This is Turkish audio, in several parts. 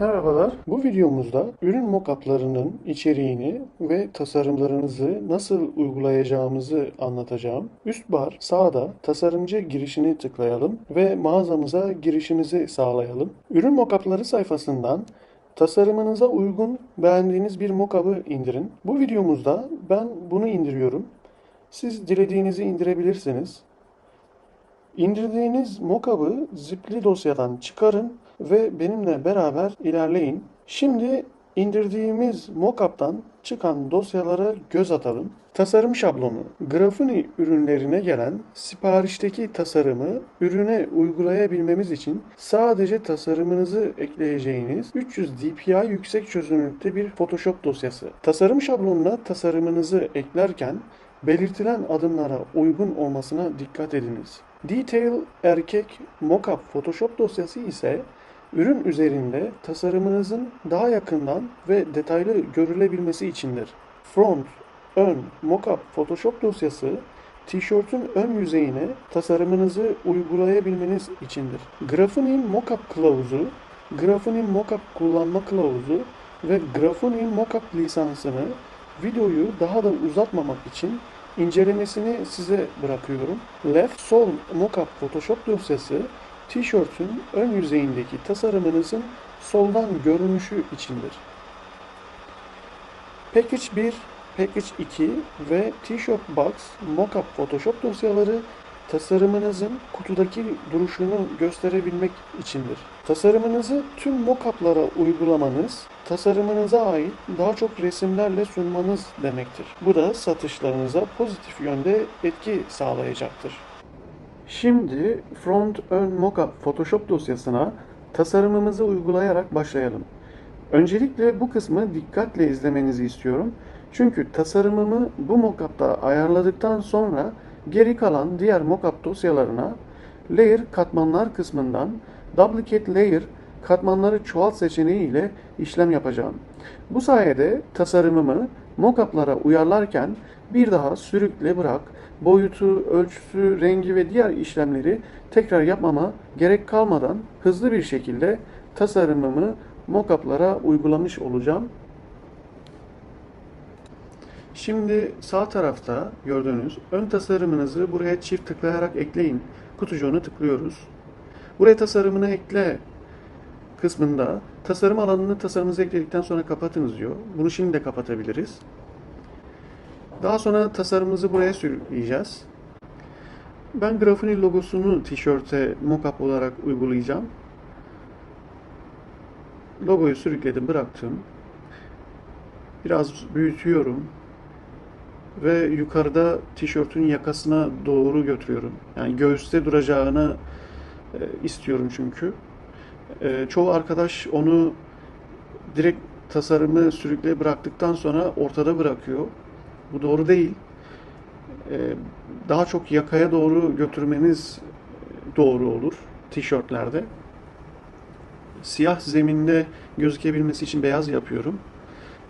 Merhabalar. Bu videomuzda ürün mockup'larının içeriğini ve tasarımlarınızı nasıl uygulayacağımızı anlatacağım. Üst bar sağda tasarımcı girişini tıklayalım ve mağazamıza girişimizi sağlayalım. Ürün mockup'ları sayfasından tasarımınıza uygun beğendiğiniz bir mockup'ı indirin. Bu videomuzda ben bunu indiriyorum. Siz dilediğinizi indirebilirsiniz. İndirdiğiniz mockup'ı zipli dosyadan çıkarın ve benimle beraber ilerleyin. Şimdi indirdiğimiz mockup'tan çıkan dosyalara göz atalım. Tasarım şablonu. Grafini ürünlerine gelen siparişteki tasarımı ürüne uygulayabilmemiz için sadece tasarımınızı ekleyeceğiniz 300 dpi yüksek çözünürlükte bir Photoshop dosyası. Tasarım şablonuna tasarımınızı eklerken belirtilen adımlara uygun olmasına dikkat ediniz. Detail erkek mockup Photoshop dosyası ise ürün üzerinde tasarımınızın daha yakından ve detaylı görülebilmesi içindir. Front, ön mockup Photoshop dosyası tişörtün ön yüzeyine tasarımınızı uygulayabilmeniz içindir. Grafinin mockup kılavuzu, grafinin mockup kullanma kılavuzu ve grafinin mockup lisansını videoyu daha da uzatmamak için incelemesini size bırakıyorum. Left Sol Mockup Photoshop dosyası tişörtün ön yüzeyindeki tasarımınızın soldan görünüşü içindir. Package 1, Package 2 ve T-Shirt Box Mockup Photoshop dosyaları tasarımınızın kutudaki duruşunu gösterebilmek içindir. Tasarımınızı tüm mockup'lara uygulamanız, tasarımınıza ait daha çok resimlerle sunmanız demektir. Bu da satışlarınıza pozitif yönde etki sağlayacaktır. Şimdi front ön mockup Photoshop dosyasına tasarımımızı uygulayarak başlayalım. Öncelikle bu kısmı dikkatle izlemenizi istiyorum. Çünkü tasarımımı bu mockup'ta ayarladıktan sonra geri kalan diğer mockup dosyalarına Layer katmanlar kısmından Duplicate Layer katmanları çoğalt seçeneği ile işlem yapacağım. Bu sayede tasarımımı mockup'lara uyarlarken bir daha sürükle bırak, boyutu, ölçüsü, rengi ve diğer işlemleri tekrar yapmama gerek kalmadan hızlı bir şekilde tasarımımı mockup'lara uygulamış olacağım. Şimdi sağ tarafta gördüğünüz ön tasarımınızı buraya çift tıklayarak ekleyin. Kutucuğunu tıklıyoruz. Buraya tasarımını ekle kısmında tasarım alanını tasarımınızı ekledikten sonra kapatınız diyor. Bunu şimdi de kapatabiliriz. Daha sonra tasarımımızı buraya sürükleyeceğiz. Ben Grafini logosunu tişörte mockup olarak uygulayacağım. Logoyu sürükledim, bıraktım. Biraz büyütüyorum ve yukarıda tişörtün yakasına doğru götürüyorum. Yani göğüste duracağını e, istiyorum çünkü. E, çoğu arkadaş onu direkt tasarımı sürükle bıraktıktan sonra ortada bırakıyor. Bu doğru değil. E, daha çok yakaya doğru götürmeniz doğru olur tişörtlerde. Siyah zeminde gözükebilmesi için beyaz yapıyorum.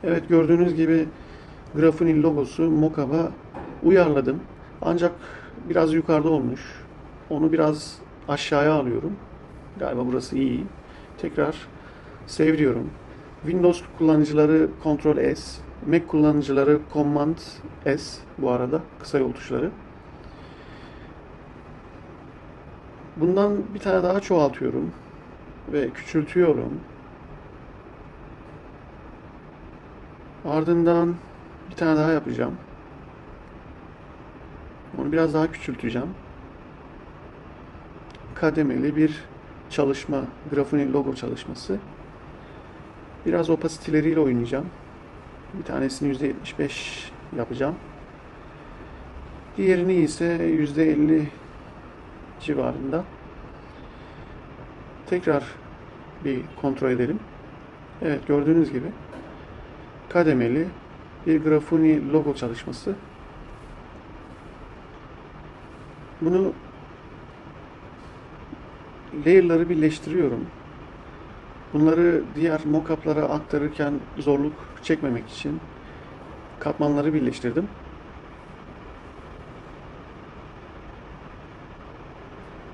Evet gördüğünüz gibi Grafinin logosu mockup'a uyarladım. Ancak biraz yukarıda olmuş. Onu biraz aşağıya alıyorum. Galiba burası iyi. Tekrar save diyorum. Windows kullanıcıları Ctrl S, Mac kullanıcıları Command S bu arada kısa yol tuşları. Bundan bir tane daha çoğaltıyorum ve küçültüyorum. Ardından bir tane daha yapacağım. Onu biraz daha küçülteceğim. Kademeli bir çalışma, grafinin logo çalışması. Biraz opasitileriyle oynayacağım. Bir tanesini %75 yapacağım. Diğerini ise %50 civarında. Tekrar bir kontrol edelim. Evet gördüğünüz gibi kademeli bir Grafuni logo çalışması. Bunu layer'ları birleştiriyorum. Bunları diğer mockup'lara aktarırken zorluk çekmemek için katmanları birleştirdim.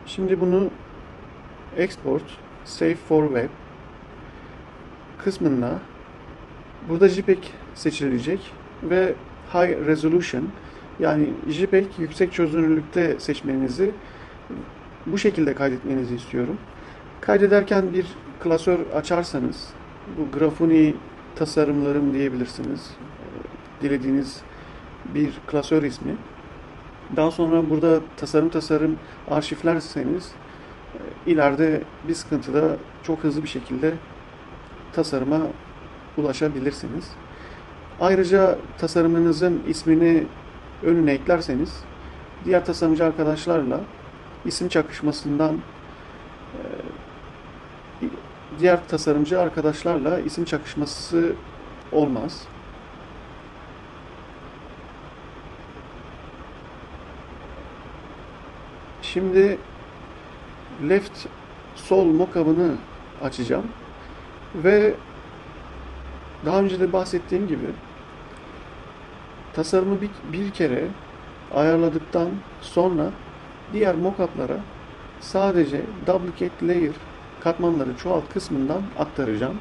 Şimdi bunu export, save for web kısmında burada JPEG seçilecek ve High Resolution yani JPEG yüksek çözünürlükte seçmenizi bu şekilde kaydetmenizi istiyorum. Kaydederken bir klasör açarsanız bu Grafuni tasarımlarım diyebilirsiniz. Dilediğiniz bir klasör ismi. Daha sonra burada tasarım tasarım arşivlerseniz ileride bir sıkıntıda çok hızlı bir şekilde tasarıma ulaşabilirsiniz. Ayrıca tasarımınızın ismini önüne eklerseniz diğer tasarımcı arkadaşlarla isim çakışmasından e, diğer tasarımcı arkadaşlarla isim çakışması olmaz. Şimdi left sol mockup'ını açacağım ve daha önce de bahsettiğim gibi tasarımı bir, bir kere ayarladıktan sonra diğer mockup'lara sadece duplicate layer katmanları çoğalt kısmından aktaracağım.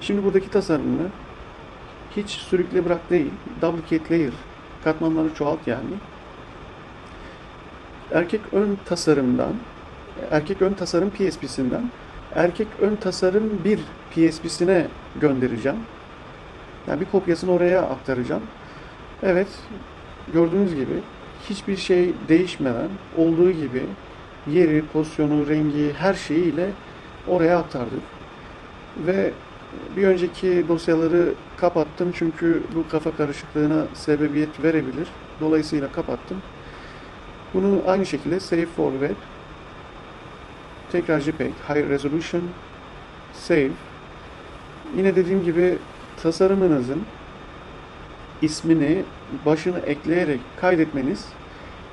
Şimdi buradaki tasarımını hiç sürükle bırak değil, duplicate layer katmanları çoğalt yani. Erkek ön tasarımdan, erkek ön tasarım PSP'sinden erkek ön tasarım bir PSP'sine göndereceğim. Yani bir kopyasını oraya aktaracağım. Evet, gördüğünüz gibi hiçbir şey değişmeden olduğu gibi yeri, pozisyonu, rengi her şeyiyle oraya aktardık. Ve bir önceki dosyaları kapattım çünkü bu kafa karışıklığına sebebiyet verebilir. Dolayısıyla kapattım. Bunu aynı şekilde Save for Web tekrar JPEG High Resolution Save yine dediğim gibi tasarımınızın ismini başına ekleyerek kaydetmeniz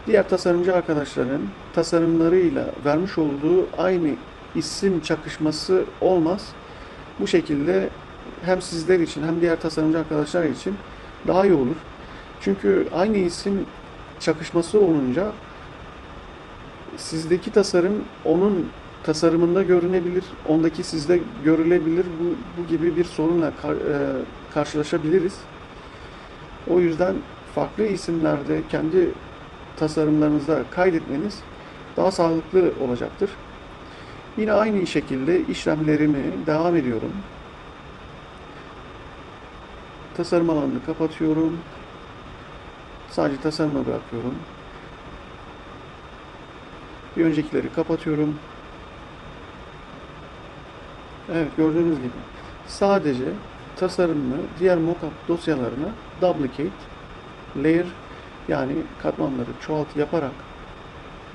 diğer tasarımcı arkadaşların tasarımlarıyla vermiş olduğu aynı isim çakışması olmaz. Bu şekilde hem sizler için hem diğer tasarımcı arkadaşlar için daha iyi olur. Çünkü aynı isim çakışması olunca sizdeki tasarım onun tasarımında görünebilir, ondaki sizde görülebilir. Bu, bu gibi bir sorunla kar, e, karşılaşabiliriz. O yüzden farklı isimlerde kendi tasarımlarınızda kaydetmeniz daha sağlıklı olacaktır. Yine aynı şekilde işlemlerimi devam ediyorum. Tasarım alanını kapatıyorum. Sadece tasarıma bırakıyorum. Bir öncekileri kapatıyorum. Evet gördüğünüz gibi sadece tasarımını diğer mockup dosyalarına duplicate layer yani katmanları çoğalt yaparak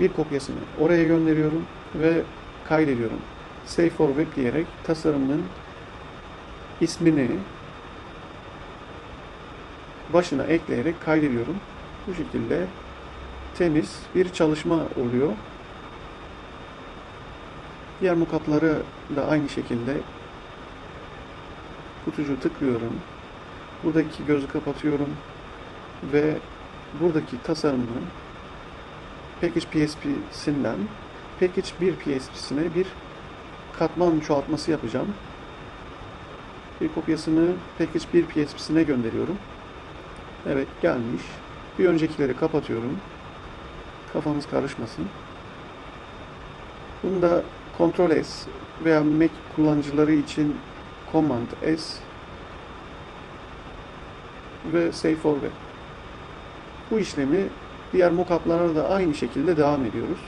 bir kopyasını oraya gönderiyorum ve kaydediyorum. Save for web diyerek tasarımın ismini başına ekleyerek kaydediyorum. Bu şekilde temiz bir çalışma oluyor. Diğer mockup'ları da aynı şekilde kutucu tıklıyorum. Buradaki gözü kapatıyorum ve buradaki tasarımı Package PSP'sinden Package 1 PSP'sine bir katman çoğaltması yapacağım. Bir kopyasını Package 1 PSP'sine gönderiyorum. Evet gelmiş. Bir öncekileri kapatıyorum. Kafamız karışmasın. Bunu da Ctrl S veya Mac kullanıcıları için Command S ve Save for. Bu işlemi diğer mockup'lara da aynı şekilde devam ediyoruz.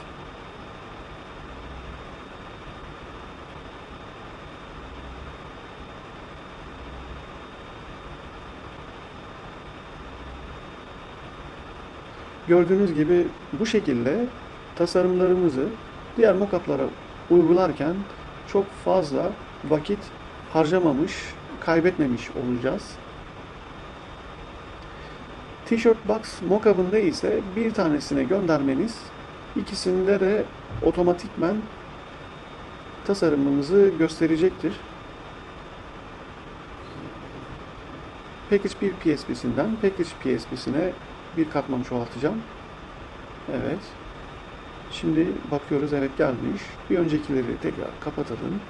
Gördüğünüz gibi bu şekilde tasarımlarımızı diğer mockup'lara uygularken çok fazla vakit harcamamış, kaybetmemiş olacağız. T-shirt box mockup'ında ise bir tanesine göndermeniz ikisinde de otomatikmen tasarımımızı gösterecektir. Package 1 PSP'sinden Package PSP'sine bir katman çoğaltacağım. Evet. Şimdi bakıyoruz evet gelmiş. Bir öncekileri tekrar kapatalım.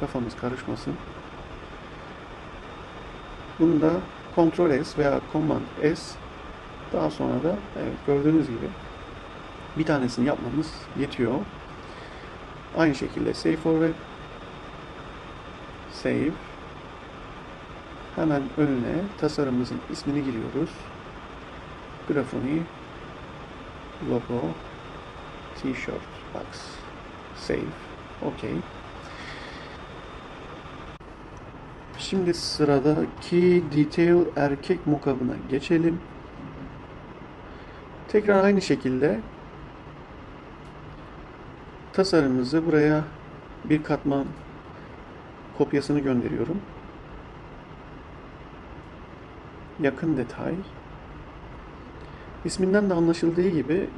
kafamız karışmasın. Bunu da Ctrl S veya Command S daha sonra da evet, gördüğünüz gibi bir tanesini yapmamız yetiyor. Aynı şekilde Save Forward Save Hemen önüne tasarımımızın ismini giriyoruz. Grafoni logo t-shirt box save OK. Şimdi sıradaki detail erkek mokabına geçelim. Tekrar aynı şekilde tasarımımızı buraya bir katman kopyasını gönderiyorum. Yakın detay. İsminden de anlaşıldığı gibi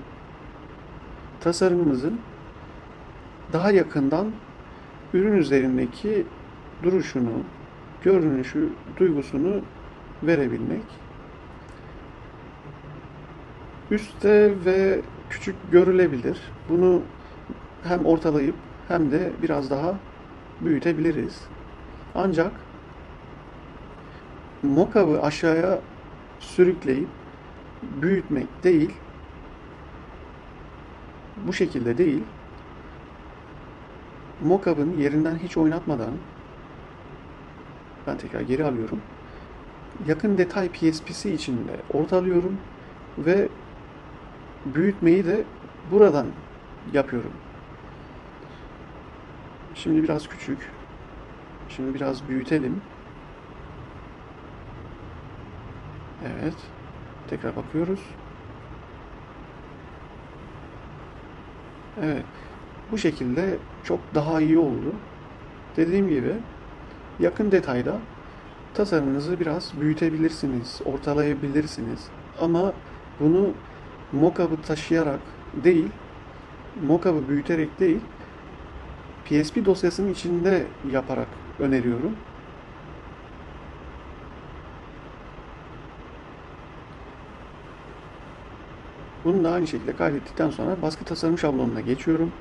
tasarımımızın daha yakından ürün üzerindeki duruşunu, görünüşü, duygusunu verebilmek. Üste ve küçük görülebilir. Bunu hem ortalayıp hem de biraz daha büyütebiliriz. Ancak mokabı aşağıya sürükleyip büyütmek değil, bu şekilde değil, mokabın yerinden hiç oynatmadan ben tekrar geri alıyorum. Yakın detay PSP'si içinde ortalıyorum ve büyütmeyi de buradan yapıyorum. Şimdi biraz küçük. Şimdi biraz büyütelim. Evet. Tekrar bakıyoruz. Evet. Bu şekilde çok daha iyi oldu. Dediğim gibi yakın detayda tasarımınızı biraz büyütebilirsiniz, ortalayabilirsiniz. Ama bunu mockup'ı taşıyarak değil, mockup'ı büyüterek değil, PSP dosyasının içinde yaparak öneriyorum. Bunu da aynı şekilde kaydettikten sonra baskı tasarım şablonuna geçiyorum.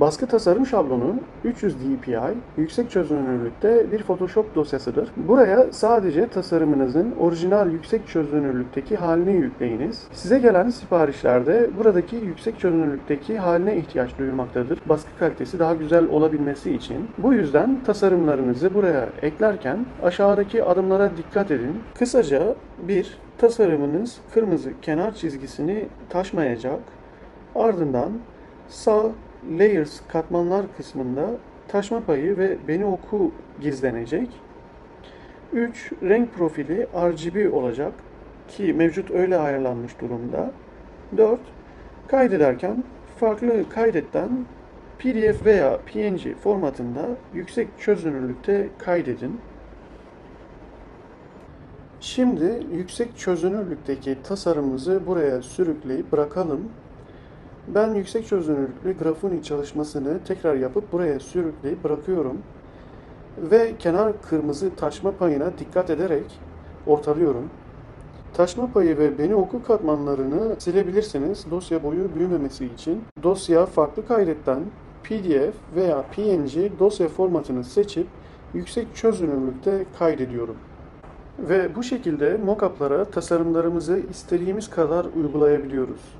Baskı tasarım şablonu 300 dpi yüksek çözünürlükte bir Photoshop dosyasıdır. Buraya sadece tasarımınızın orijinal yüksek çözünürlükteki halini yükleyiniz. Size gelen siparişlerde buradaki yüksek çözünürlükteki haline ihtiyaç duyulmaktadır. Baskı kalitesi daha güzel olabilmesi için. Bu yüzden tasarımlarınızı buraya eklerken aşağıdaki adımlara dikkat edin. Kısaca bir tasarımınız kırmızı kenar çizgisini taşmayacak. Ardından sağ Layers katmanlar kısmında taşma payı ve beni oku gizlenecek. 3. Renk profili RGB olacak ki mevcut öyle ayarlanmış durumda. 4. Kaydederken farklı kaydetten PDF veya PNG formatında yüksek çözünürlükte kaydedin. Şimdi yüksek çözünürlükteki tasarımımızı buraya sürükleyip bırakalım. Ben yüksek çözünürlüklü grafoni çalışmasını tekrar yapıp buraya sürükleyip bırakıyorum. Ve kenar kırmızı taşma payına dikkat ederek ortalıyorum. Taşma payı ve beni oku katmanlarını silebilirsiniz dosya boyu büyümemesi için. Dosya farklı kaydetten PDF veya PNG dosya formatını seçip yüksek çözünürlükte kaydediyorum. Ve bu şekilde mockup'lara tasarımlarımızı istediğimiz kadar uygulayabiliyoruz.